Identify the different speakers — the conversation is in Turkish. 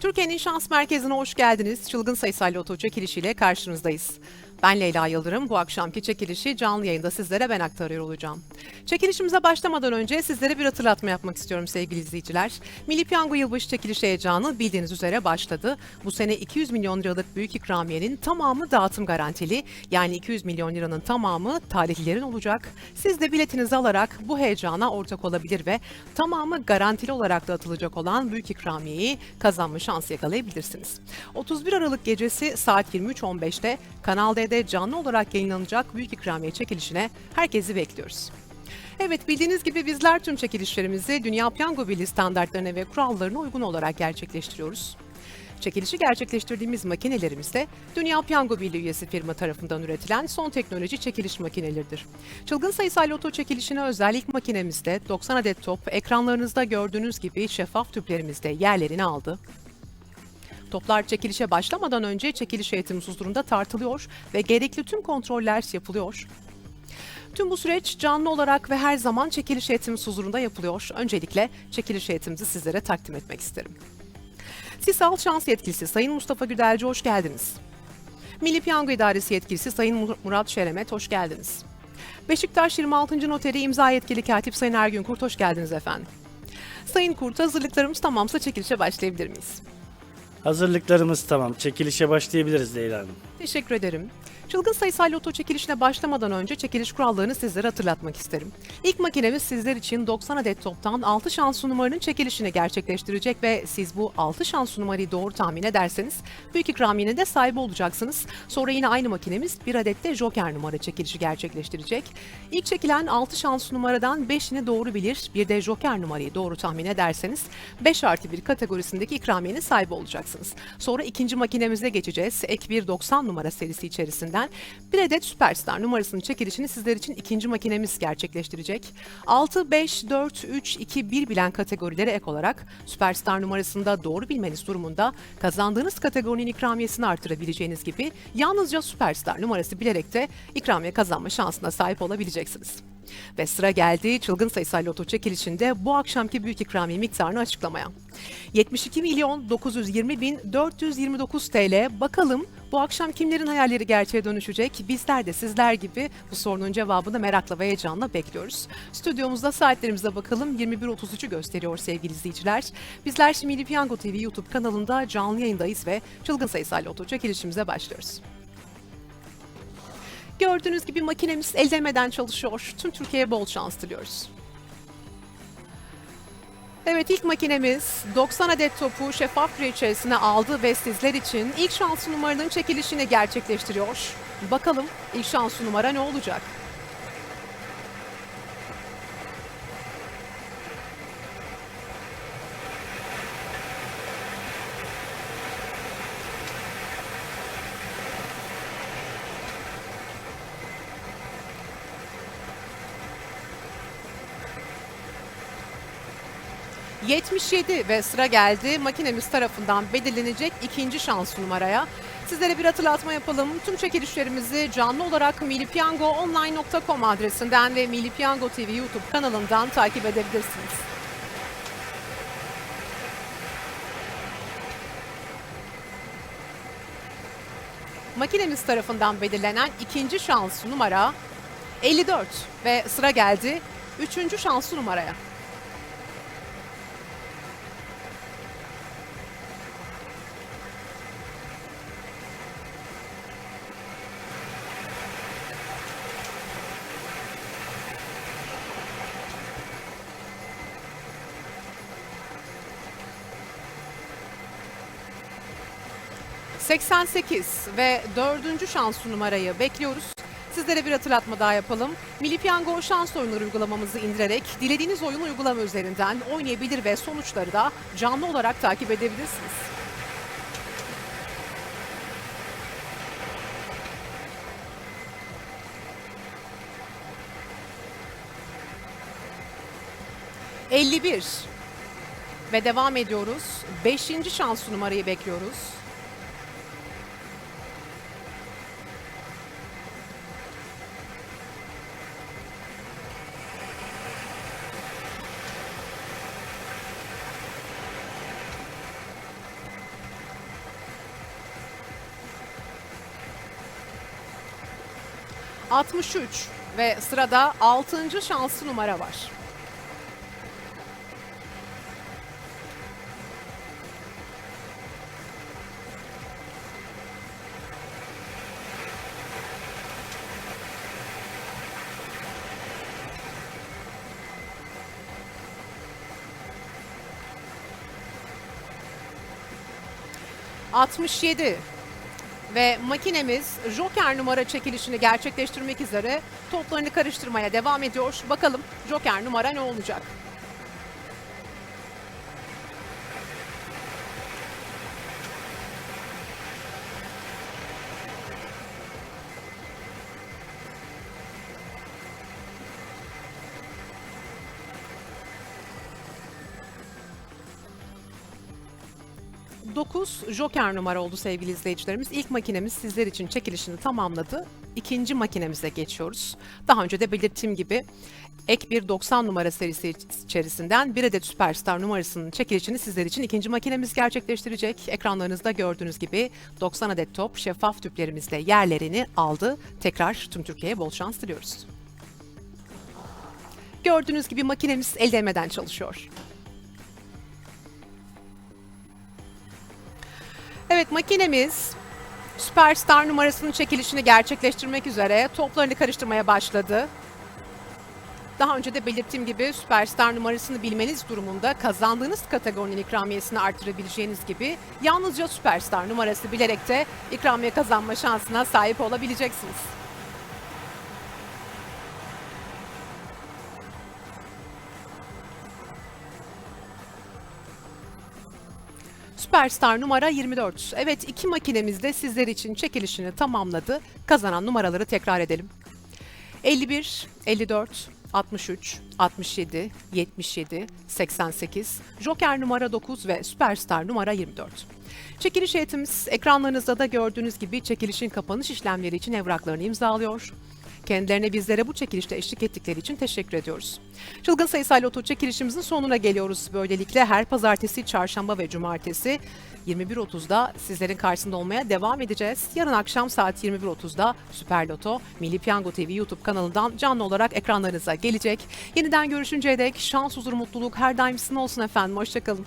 Speaker 1: Türkiye'nin şans merkezine hoş geldiniz. Çılgın sayısal loto çekilişiyle karşınızdayız. Ben Leyla Yıldırım. Bu akşamki çekilişi canlı yayında sizlere ben aktarıyor olacağım. Çekilişimize başlamadan önce sizlere bir hatırlatma yapmak istiyorum sevgili izleyiciler. Milli Piyango Yılbaşı çekilişi heyecanı bildiğiniz üzere başladı. Bu sene 200 milyon liralık büyük ikramiyenin tamamı dağıtım garantili. Yani 200 milyon liranın tamamı talihlilerin olacak. Siz de biletinizi alarak bu heyecana ortak olabilir ve tamamı garantili olarak dağıtılacak olan büyük ikramiyeyi kazanma şansı yakalayabilirsiniz. 31 Aralık gecesi saat 23.15'te Kanal D'de canlı olarak yayınlanacak büyük ikramiye çekilişine herkesi bekliyoruz. Evet bildiğiniz gibi bizler tüm çekilişlerimizi Dünya Piyango Birliği standartlarına ve kurallarına uygun olarak gerçekleştiriyoruz. Çekilişi gerçekleştirdiğimiz makinelerimiz de Dünya Piyango Birliği üyesi firma tarafından üretilen son teknoloji çekiliş makineleridir. Çılgın sayısal loto çekilişine özel ilk makinemizde 90 adet top ekranlarınızda gördüğünüz gibi şeffaf tüplerimizde yerlerini aldı. Toplar çekilişe başlamadan önce çekiliş eğitim huzurunda tartılıyor ve gerekli tüm kontroller yapılıyor. Tüm bu süreç canlı olarak ve her zaman çekiliş eğitimiz huzurunda yapılıyor. Öncelikle çekiliş eğitimimizi sizlere takdim etmek isterim. Sisal Şans Yetkilisi Sayın Mustafa Güdelci hoş geldiniz. Milli Piyango İdaresi Yetkilisi Sayın Mur- Murat Şeremet hoş geldiniz. Beşiktaş 26. Noteri İmza Yetkili Katip Sayın Ergün Kurt hoş geldiniz efendim. Sayın Kurt hazırlıklarımız tamamsa çekilişe başlayabilir miyiz?
Speaker 2: Hazırlıklarımız tamam. Çekilişe başlayabiliriz Leyla Hanım.
Speaker 1: Teşekkür ederim. Çılgın sayısal loto çekilişine başlamadan önce çekiliş kurallarını sizlere hatırlatmak isterim. İlk makinemiz sizler için 90 adet toptan 6 şanslı numaranın çekilişini gerçekleştirecek ve siz bu 6 şanslı numarayı doğru tahmin ederseniz büyük ikramiyenin de sahibi olacaksınız. Sonra yine aynı makinemiz bir adet de joker numara çekilişi gerçekleştirecek. İlk çekilen 6 şanslı numaradan 5'ini doğru bilir, bir de joker numarayı doğru tahmin ederseniz 5 artı 1 kategorisindeki ikramiyenin sahibi olacaksınız. Sonra ikinci makinemize geçeceğiz. Ek bir 90 numara serisi içerisinden bir adet Süperstar numarasının çekilişini sizler için ikinci makinemiz gerçekleştirecek. 6, 5, 4, 3, 2, 1 bilen kategorilere ek olarak Süperstar numarasında doğru bilmeniz durumunda kazandığınız kategorinin ikramiyesini artırabileceğiniz gibi yalnızca Süperstar numarası bilerek de ikramiye kazanma şansına sahip olabileceksiniz. Ve sıra geldi çılgın sayısal loto çekilişinde bu akşamki büyük ikramiye miktarını açıklamaya. 72 milyon 920 bin 429 TL. Bakalım bu akşam kimlerin hayalleri gerçeğe dönüşecek? Bizler de sizler gibi bu sorunun cevabını merakla ve heyecanla bekliyoruz. Stüdyomuzda saatlerimize bakalım 21.33'ü gösteriyor sevgili izleyiciler. Bizler şimdi Piyango TV YouTube kanalında canlı yayındayız ve çılgın sayısal loto çekilişimize başlıyoruz. Gördüğünüz gibi makinemiz el değmeden çalışıyor. Tüm Türkiye'ye bol şans diliyoruz. Evet ilk makinemiz 90 adet topu şeffaf küre içerisine aldı ve sizler için ilk şanslı numaranın çekilişini gerçekleştiriyor. Bakalım ilk şanslı numara ne olacak? ...77 ve sıra geldi makinemiz tarafından belirlenecek ikinci şans numaraya. Sizlere bir hatırlatma yapalım. Tüm çekilişlerimizi canlı olarak millipiyangoonline.com adresinden ve Milli Piyango TV YouTube kanalından takip edebilirsiniz. Makinemiz tarafından belirlenen ikinci şans numara 54 ve sıra geldi üçüncü şanslı numaraya. ...88 ve dördüncü şans numarayı bekliyoruz. Sizlere bir hatırlatma daha yapalım. Milli Piyango şans oyunları uygulamamızı indirerek dilediğiniz oyun uygulama üzerinden oynayabilir ve sonuçları da canlı olarak takip edebilirsiniz. ...51 ve devam ediyoruz. Beşinci şans numarayı bekliyoruz. 63 ve sırada 6. şanslı numara var. ...67 ve makinemiz Joker numara çekilişini gerçekleştirmek üzere toplarını karıştırmaya devam ediyor. Bakalım Joker numara ne olacak? Dokuz Joker numara oldu sevgili izleyicilerimiz. İlk makinemiz sizler için çekilişini tamamladı. İkinci makinemize geçiyoruz. Daha önce de belirttiğim gibi ek bir 90 numara serisi içerisinden bir adet Süperstar numarasının çekilişini sizler için ikinci makinemiz gerçekleştirecek. Ekranlarınızda gördüğünüz gibi 90 adet top şeffaf tüplerimizle yerlerini aldı. Tekrar tüm Türkiye'ye bol şans diliyoruz. Gördüğünüz gibi makinemiz el değmeden çalışıyor. Evet makinemiz Süperstar numarasının çekilişini gerçekleştirmek üzere toplarını karıştırmaya başladı. Daha önce de belirttiğim gibi Süperstar numarasını bilmeniz durumunda kazandığınız kategorinin ikramiyesini artırabileceğiniz gibi yalnızca Süperstar numarası bilerek de ikramiye kazanma şansına sahip olabileceksiniz. Süperstar numara 24. Evet iki makinemiz de sizler için çekilişini tamamladı. Kazanan numaraları tekrar edelim. 51, 54, 63, 67, 77, 88, Joker numara 9 ve Süperstar numara 24. Çekiliş heyetimiz ekranlarınızda da gördüğünüz gibi çekilişin kapanış işlemleri için evraklarını imzalıyor. Kendilerine bizlere bu çekilişte eşlik ettikleri için teşekkür ediyoruz. Çılgın sayısal loto çekilişimizin sonuna geliyoruz. Böylelikle her pazartesi, çarşamba ve cumartesi 21.30'da sizlerin karşısında olmaya devam edeceğiz. Yarın akşam saat 21.30'da Süper Loto Milli Piyango TV YouTube kanalından canlı olarak ekranlarınıza gelecek. Yeniden görüşünceye dek şans, huzur, mutluluk her daim sizin olsun efendim. Hoşçakalın.